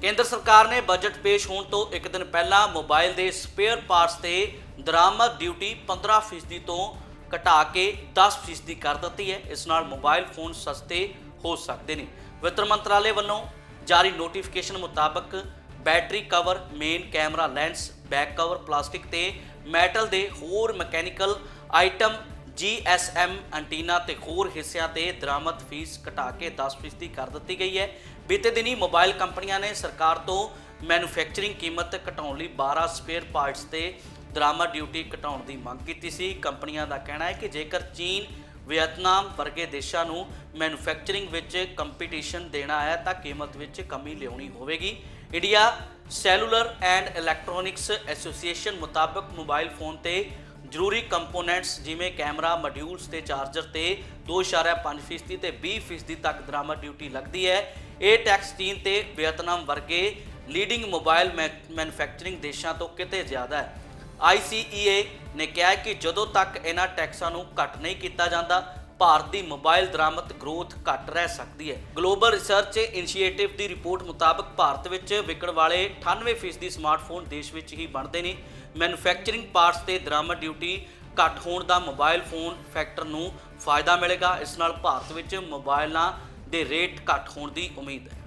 ਕੇਂਦਰ ਸਰਕਾਰ ਨੇ ਬਜਟ ਪੇਸ਼ ਹੋਣ ਤੋਂ ਇੱਕ ਦਿਨ ਪਹਿਲਾਂ ਮੋਬਾਈਲ ਦੇ ਸਪੇਅਰ ਪਾਰਟਸ ਤੇ ਦਰਾਮਦ ਡਿਊਟੀ 15% ਤੋਂ ਘਟਾ ਕੇ 10% ਕਰ ਦਿੱਤੀ ਹੈ। ਇਸ ਨਾਲ ਮੋਬਾਈਲ ਫੋਨ ਸਸਤੇ ਹੋ ਸਕਦੇ ਨੇ। ਵਿੱਤ ਮੰਤਰਾਲੇ ਵੱਲੋਂ ਜਾਰੀ ਨੋਟੀਫਿਕੇਸ਼ਨ ਮੁਤਾਬਕ battery cover, main camera lens, back cover, plastic ਤੇ ਮੈਟਲ ਦੇ ਹੋਰ ਮਕੈਨੀਕਲ ਆਈਟਮ GSM ਐਂਟੀਨਾ ਤੇ ਹੋਰ ਹਿੱਸਿਆਂ ਤੇ ਦਰਾਮਦ ਫੀਸ ਘਟਾ ਕੇ 10% ਕਰ ਦਿੱਤੀ ਗਈ ਹੈ। ਬੀਤੇ ਦਿਨੀ ਮੋਬਾਈਲ ਕੰਪਨੀਆਂ ਨੇ ਸਰਕਾਰ ਤੋਂ ਮੈਨੂਫੈਕਚਰਿੰਗ ਕੀਮਤ ਘਟਾਉਣ ਲਈ 12 ਸਪੇਅਰ ਪਾਰਟਸ ਤੇ ਦਰਾਮਦ ਡਿਊਟੀ ਘਟਾਉਣ ਦੀ ਮੰਗ ਕੀਤੀ ਸੀ। ਕੰਪਨੀਆਂ ਦਾ ਕਹਿਣਾ ਹੈ ਕਿ ਜੇਕਰ ਚੀਨ, ਵੀਅਤਨਾਮ ਵਰਗੇ ਦੇਸ਼ਾਂ ਨੂੰ ਮੈਨੂਫੈਕਚਰਿੰਗ ਵਿੱਚ ਕੰਪੀਟੀਸ਼ਨ ਦੇਣਾ ਹੈ, ਤਾਂ ਕੀਮਤ ਵਿੱਚ ਕਮੀ ਲਿਆਉਣੀ ਹੋਵੇਗੀ। India cellular and electronics association ਮੁਤਾਬਕ ਮੋਬਾਈਲ ਫੋਨ ਤੇ ਜ਼ਰੂਰੀ ਕੰਪੋਨੈਂਟਸ ਜਿਵੇਂ ਕੈਮਰਾ, ਮੋਡਿਊਲਸ ਤੇ ਚਾਰਜਰ ਤੇ 2.5% ਤੇ 20% ਤੱਕ ਦਰਾਮਦ ਡਿਊਟੀ ਲੱਗਦੀ ਹੈ। ਇਹ ਟੈਕਸ ਚੀਨ ਤੇ ਵੀਅਤਨਾਮ ਵਰਗੇ ਲੀਡਿੰਗ ਮੋਬਾਈਲ ਮੈਨੂਫੈਕਚਰਿੰਗ ਦੇਸ਼ਾਂ ਤੋਂ ਕਿਤੇ ਜ਼ਿਆਦਾ ਹੈ। ICEA ਨੇ ਕਿਹਾ ਕਿ ਜਦੋਂ ਤੱਕ ਇਹਨਾਂ ਟੈਕਸਾਂ ਨੂੰ ਘੱਟ ਨਹੀਂ ਕੀਤਾ ਜਾਂਦਾ ਭਾਰਤ ਦੀ ਮੋਬਾਈਲ ਦਰਾਮਦ ਗਰੋਥ ਘੱਟ ਰਹਿ ਸਕਦੀ ਹੈ। ਗਲੋਬਲ ਰਿਸਰਚ ਇਨੀਸ਼ੀਏਟਿਵ ਦੀ ਰਿਪੋਰਟ ਮੁਤਾਬਕ ਭਾਰਤ ਵਿੱਚ ਵਿਕਣ ਵਾਲੇ 98% ਸਮਾਰਟਫੋਨ ਦੇਸ਼ ਵਿੱਚ ਹੀ ਬਣਦੇ ਨੇ। ਮੈਨੂਫੈਕਚਰਿੰਗ ਪਾਰਟਸ ਤੇ ਦਰਾਮਦ ਡਿਊਟੀ ਘੱਟ ਹੋਣ ਦਾ ਮੋਬਾਈਲ ਫੋਨ ਫੈਕਟਰ ਨੂੰ ਫਾਇਦਾ ਮਿਲੇਗਾ। ਇਸ ਨਾਲ ਭਾਰਤ ਵਿੱਚ ਮੋਬਾਈਲਾਂ ਦੇ ਰੇਟ ਘੱਟ ਹੋਣ ਦੀ ਉਮੀਦ ਹੈ।